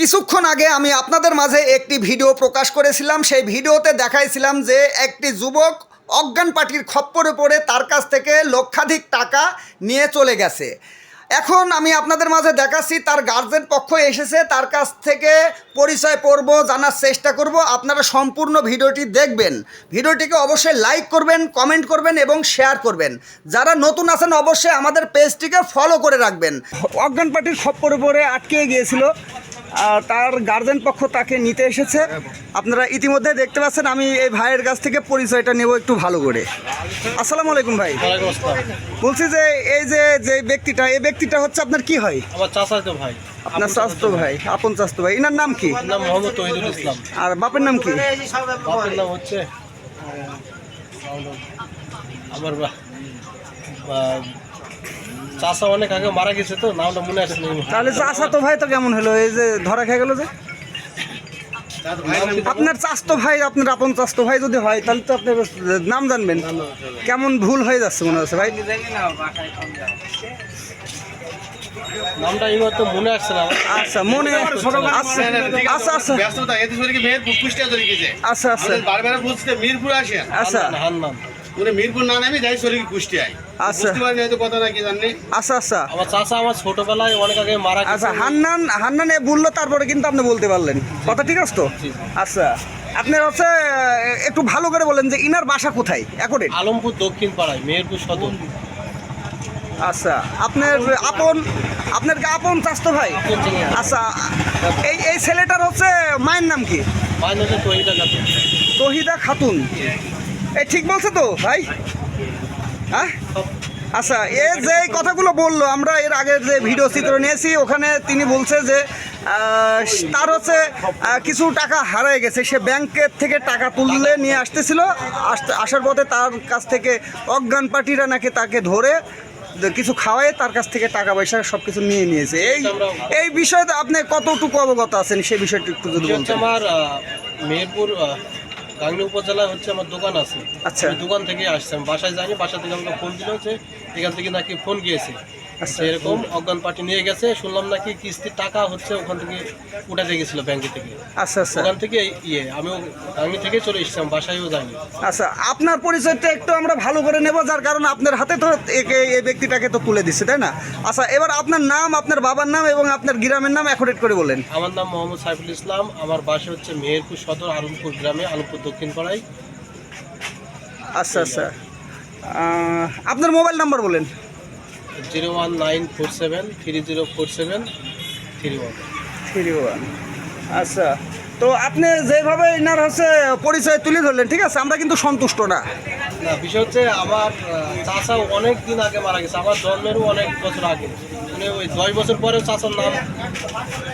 কিছুক্ষণ আগে আমি আপনাদের মাঝে একটি ভিডিও প্রকাশ করেছিলাম। সেই ভিডিওতে দেখাইছিলাম যে একটি যুবক অজ্ঞান পার্টির খপ্পরে পড়ে তার কাছ থেকে লক্ষাধিক টাকা নিয়ে চলে গেছে। এখন আমি আপনাদের মাঝে দেখাচ্ছি, তার গার্জেন পক্ষ এসেছে, তার কাছ থেকে পরিচয় পড়ব জানার চেষ্টা করব। আপনারা সম্পূর্ণ ভিডিওটি দেখবেন। ভিডিওটিকে অবশ্যই লাইক করবেন কমেন্ট করবেন এবং শেয়ার করবেন। যারা নতুন আছেন, অবশ্যই আমাদের পেজটিকে ফলো করে রাখবেন। অজ্ঞান পার্টির খপ্পরে পড়ে আটকে গিয়েছিল। তার গার্জেন পক্ষ তাকে নিতে এসেছে। আপনারা ইতিমধ্যে দেখতে পাচ্ছেন আমি এই ভাইয়ের কাছ থেকে পরিচয়টা নেব একটু ভালো করে। আসসালামু আলাইকুম ভাই। বলছি যে এই যে যে ব্যক্তিটা এই ব্যক্তিটা হচ্ছে আপনার কি হয়? ভাই। আপনার চাস্তো ভাই আপন চাস্তো ভাই। এনার নাম কি? আর বাপের নাম কি? বাপের নাম হচ্ছে আমার বা- অনেক আগে মারা গেছে তো নামটা মনে আসছে। তাহলে চাষা তো ভাই তো কেমন হলো? এই যে ধরা খেয়ে গেল যে? আপনার চাস্তো ভাই আপনার আপন চাস্তো ভাই যদি হয় তাহলে তো আপনার নাম জানবেন। কেমন ভুল হয়ে যাচ্ছে মনে হচ্ছে ভাই? নামটা এই মনে আসছে না। আচ্ছা মনে আচ্ছা আচ্ছা। আচ্ছা ব্যস্ততা এতে শরীরকে মেহের কুষ্টিয়া ধরে গেছে? আচ্ছা আচ্ছা। বারবার মিরপুর আসেন। আচ্ছা। হান্নান, হান্নান। উনি মিরপুর না নামে যাই শরীর কুষ্টিয়ায় আচ্ছা। আচ্ছা আচ্ছা। আমার চাচা আমার ছোটবেলায় অনেক আগে মারা আচ্ছা হান্নান হান্নানে বলল তারপরে কিন্তু আপনি বলতে পারলেন। কথা ঠিক আছে তো? আচ্ছা আপনার হচ্ছে একটু ভালো করে বলেন যে ইনার বাসা কোথায় আলমপুর দক্ষিণ পাড়ায় মেহেরপুর সদর। আচ্ছা আপনার আপন আপনার কি আপন চাস্তো ভাই? আপন আচ্ছা এই এই ছেলেটার হচ্ছে মায়ের নাম কি? তহিদা তহিদা খাতুন। এই ঠিক বলছে তো ভাই? হ্যাঁ? আচ্ছা এ যে কথাগুলো বলল আমরা এর আগের যে ভিডিও চিত্র নিয়েছি ওখানে তিনি বলছে যে তার হচ্ছে কিছু টাকা হারিয়ে গেছে। সে ব্যাংকের থেকে টাকা তুললে নিয়ে আসতেছিল। আসতে আসার পথে তার কাছ থেকে অজ্ঞান পার্টিরা নাকি তাকে ধরে কিছু খাওয়ায় তার কাছ থেকে টাকা পয়সা সব কিছু নিয়ে নিয়েছে। এই এই বিষয়তে আপনি কতটুকু অবগত আছেন? সেই বিষয়টি একটু যদি বলতেন। আমার মেহেরপুর গাংনী উপজেলা হচ্ছে আমার দোকান আছে আচ্ছা। দোকান থেকে আসছে আমি বাসায় যাইনি বাসা থেকে আমাকে ফোন দিল যে এখান থেকে নাকি ফোন গিয়েছে। এরকম অজ্ঞান পার্টি নিয়ে গেছে শুনলাম নাকি কিস্তির টাকা হচ্ছে ওখান থেকে উঠাতে গেছিল ব্যাংকে থেকে। আচ্ছা আচ্ছা। ওখান থেকে ইয়ে আমিও গাংনী থেকে চলে এসেছিলাম বাসায়ও যাইনি। আচ্ছা আপনার পরিচয়টা একটু আমরা ভালো করে নেব যার কারণে আপনার হাতে তো একে এই ব্যক্তিটাকে তো তুলে দিচ্ছে তাই না? আচ্ছা এবার আপনার নাম আপনার বাবার নাম এবং আপনার গ্রামের নাম অ্যাকোরেট করে বলেন। আমার নাম মোহাম্মদ সাইফুল ইসলাম আমার বাসা হচ্ছে মেহেরপুর সদর আলমপুর গ্রামে আলমপুর দক্ষিণ পাড়ায় আচ্ছা। আচ্ছা আপনার মোবাইল নাম্বার বলেন। Zero one nine four seven three zero four seven three one. Three one. আচ্ছা তো আপনি যেভাবে ইনার হচ্ছে পরিচয় তুলে ধরলেন ঠিক আছে? আমরা কিন্তু সন্তুষ্ট না। না বিষয় হচ্ছে আমার চাচা অনেক দিন আগে মারা গেছে। আমার জন্মেরও অনেক বছর আগে। মানে ওই দশ বছর পরেও চাচার নাম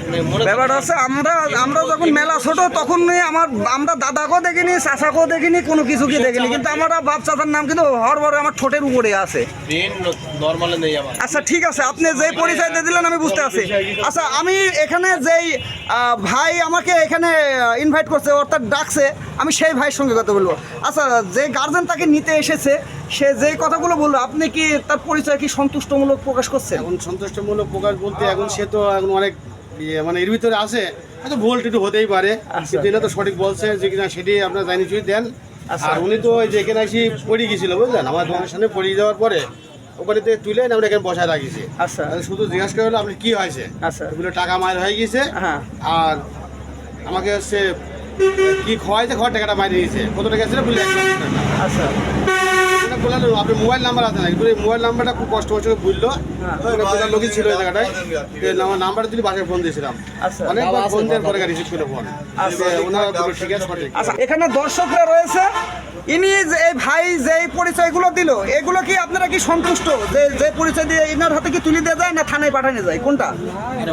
মানে মনে ব্যাপারটা হচ্ছে আমরা আমরা যখন মেলা ছোট তখন আমার আমরা দাদাকেও দেখিনি দেখিনি কোনো দেখিনি। কিন্তু আমরা বাপ চাচার নাম কিন্তু হর বড় আমার ঠোঁটের উপরে আছে। আচ্ছা ঠিক আছে আপনি যেই পরিচয় দিয়ে দিলেন আমি বুঝতে পারছি আচ্ছা আমি এখানে যেই ভাই আমাকে এখানে ইনভাইট করছে অর্থাৎ ডাকছে আমি সেই ভাইয়ের সঙ্গে কথা বলব। আচ্ছা যে গার্জেন তাকে নিতে এসেছে সে যেই কথাগুলো বলল আপনি কি তার পরিচয় কি সন্তুষ্টমূলক প্রকাশ করছেন? এখন সন্তুষ্টমূলক প্রকাশ বলতে এখন সে তো এখন অনেক ইয়ে মানে এর ভিতরে আছে। হয়তো ভুল একটু হতেই পারে আচ্ছা। কিন্তু এটা তো সঠিক বলছে যে কিনা সেটি আপনার জানি চুই দেন। আচ্ছা। আর উনি তো ওই যে এখানে এসে পড়ে গেছিল বুঝলেন? আমার দোকানের সামনে পড়ে যাওয়ার পরে ওখানে থেকে তুলে আমরা এখানে বসায় রাখিছি। আচ্ছা। শুধু জিজ্ঞাসা করে হলো আপনি কি হয়েছে? আচ্ছা। এগুলো টাকা মায়ের হয়ে গেছে হ্যাঁ। আর আমাকে হচ্ছে কি খাওয়াইছে ঘর টাকাটা বাইরে দিয়েছে কত টাকা ছিল? বুঝলি। আচ্ছা। বললেন আপনার মোবাইল নাম্বার আছে নাকি? বলে মোবাইল নাম্বারটা খুব কষ্ট কষ্ট করে বুঝলো লোকই ছিল ওই জায়গাটায়। আমার নাম্বারটা দিলে বাসায় ফোন দিয়েছিলাম। আচ্ছা। অনেকবার ফোন দেওয়ার পরে রিসিভ করে ফোন ওনারা ঠিক আছে। আচ্ছা এখানে দর্শকরা রয়েছে। ইনি যে এই ভাই যে পরিচয়গুলো দিল এগুলো কি আপনারা কি সন্তুষ্ট? যে যে পরিচয় দিয়ে ইনার হাতে কি তুলে দেওয়া যায় না থানায় পাঠানো যায়? কোনটা?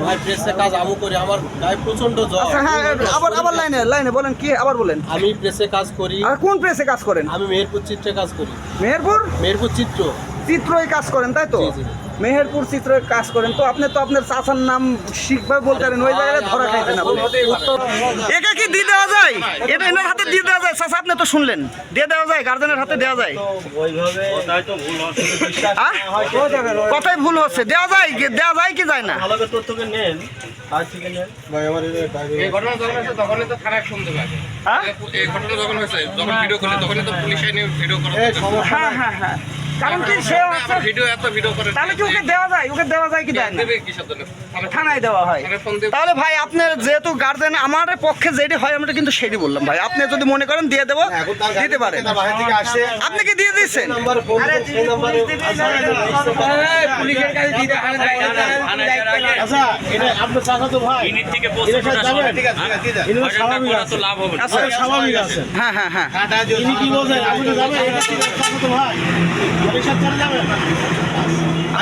ভাই প্রেসে কাজ আমু করি। আমার গায়ে প্রচণ্ড জ্বর। আচ্ছা হ্যাঁ আবার আবার লাইনে লাইনে বলেন কি আবার বলেন? আমি প্রেসে কাজ করি। আর কোন প্রেসে কাজ করেন? আমি মেহেরপুর চিত্রে কাজ করি। মেহেরপুর? মেহেরপুর চিত্র। চিত্রই কাজ করেন তাই তো? জি, জি। মেহেরপুর চিত্রই কাজ করেন। তো আপনি তো আপনার চাচার নাম শিখভাবে বলতে পারেন ওই জায়গায় ধরা খাইতে আপনি। একে কি দিয়ে দেওয়া যায়? এটা এনার হাতে দিয়ে দেওয়া যায়। চাচা আপনি তো শুনলেন। দিয়ে দেওয়া যায় গার্জেনের হাতে দেওয়া যায়। আহ? কথাই ভুল হচ্ছে। দেওয়া যায় কি? দেওয়া যায় কি যায় না। হ্যাঁ? এই ঘটনা যখন হয়েছে যখন ভিডিও করলে তখনই তো পুলিশ আইনে ভিডিও করা এই সমস্যা হ্যাঁ হ্যাঁ হ্যাঁ। কারণ কি সে ভিডিও এত ভিডিও করে তাহলে কি ওকে দেওয়া যায় ওকে দেওয়া যায় কি যায় না। দেবে কিসের জন্য? থানায় দেওয়া হয়। তাহলে ভাই আপনার যেহেতু গার্জেন আমার পক্ষে যেটি হয় আমরা কিন্তু সেটি বললাম ভাই। আপনি যদি মনে করেন দিয়ে দেবো তার দিতে পারেন। আসে। আপনি কি দিয়ে দিচ্ছেন আচ্ছা এটা আপনার চাচা তো ভাই। এর সাথে যাবেন? ঠিক আছে ঠিক আছে। দিয়ে দেন। আচ্ছা আছে হ্যাঁ হ্যাঁ হ্যাঁ। কি বলছেন? আপনি যাবেন ভাই। এর সাথে যাবেন।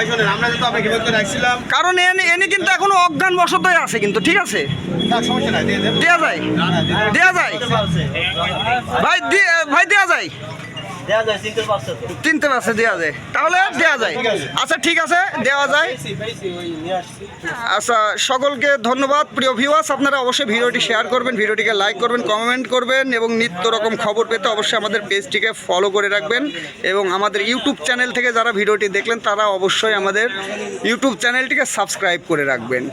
ভাই শোনেন আমরা কিন্তু আপনাকে করে রাখছিলাম কারণ এনে এনে কিন্তু এখনও অজ্ঞান বসতই আছে কিন্তু ঠিক আছে? সমস্যা নাই দিয়ে যায়। যায়। ভাই ভাই দেওয়া যায়। চিনতে পারছে দেওয়া যায়। তাহলে দেওয়া যায়। আচ্ছা ঠিক আছে দেওয়া যায়। আচ্ছা সকলকে ধন্যবাদ। প্রিয় ভিউয়ার্স আপনারা অবশ্যই ভিডিওটি শেয়ার করবেন ভিডিওটিকে লাইক করবেন কমেন্ট করবেন এবং নিত্য রকম খবর পেতে অবশ্যই আমাদের পেজটিকে ফলো করে রাখবেন। এবং আমাদের ইউটিউব চ্যানেল থেকে যারা ভিডিওটি দেখলেন তারা অবশ্যই আমাদের ইউটিউব চ্যানেলটিকে সাবস্ক্রাইব করে রাখবেন।